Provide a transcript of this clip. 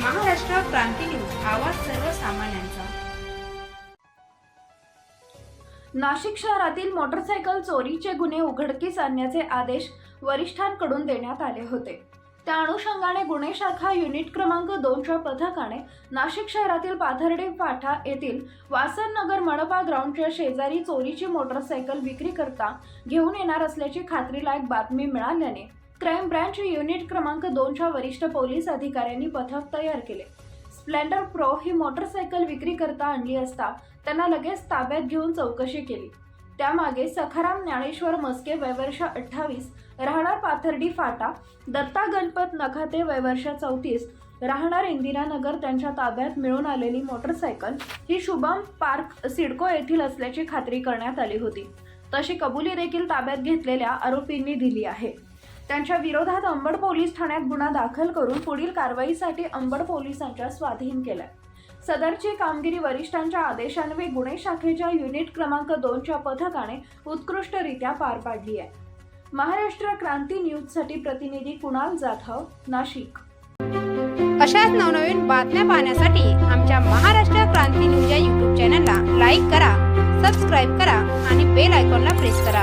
क्रांती news आवाज सर्वसामान्यांचा. नाशिक शहरातील मोटरसायकल चोरीचे गुन्हे उघडकीस आणण्याचे आदेश वरिष्ठांकडून देण्यात आले होते. त्या अनुषंगाने गुन्हे शाखा युनिट क्रमांक दोनच्या पथकाने नाशिक शहरातील पाथर्डे फाटा येथील वासन नगर मणपा ग्राउंडच्या शेजारी चोरीची मोटरसायकल विक्री करता घेऊन येणार असल्याची खात्रीलायक बातमी मिळाल्याने क्राईम ब्रँच युनिट क्रमांक दोनच्या वरिष्ठ पोलीस अधिकाऱ्यांनी पथक तयार केले. स्प्लेंडर प्रो ही मोटरसायकल विक्री करता आणली असता त्यांना लगेच ताब्यात घेऊन चौकशी केली. त्यामागे सखाराम ज्ञानेश्वर मस्के वयवर्ष अठ्ठावीस राहणार पाथर्डी फाटा दत्ता गणपत नखाते वयवर्ष चौतीस राहणार इंदिरानगर त्यांच्या ताब्यात मिळून आलेली मोटरसायकल ही शुभम पार्क सिडको येथील असल्याची खात्री करण्यात आली होती. तशी कबुली देखील ताब्यात घेतलेल्या आरोपींनी दिली आहे. त्यांच्या विरोधात अंबड पोलीस ठाण्यात गुन्हा दाखल करून पुढील कारवाईसाठी अंबड पोलिसांच्या स्वाधीन केलाय. सदरची कामगिरी वरिष्ठांच्या आदेशान्वये गुन्हे शाखेच्या युनिट क्रमांक दोनच्या पथकाने उत्कृष्टरित्या पार पाडली आहे. महाराष्ट्र क्रांती न्यूजसाठी प्रतिनिधी कुणाल जाधव नाशिक. अशाच नवनवीन बातम्या पाहण्यासाठी आमच्या महाराष्ट्र क्रांती न्यूज या यूट्यूब चॅनलला लाईक करा सबस्क्राईब करा आणि बेल आयकॉनला प्रेस करा.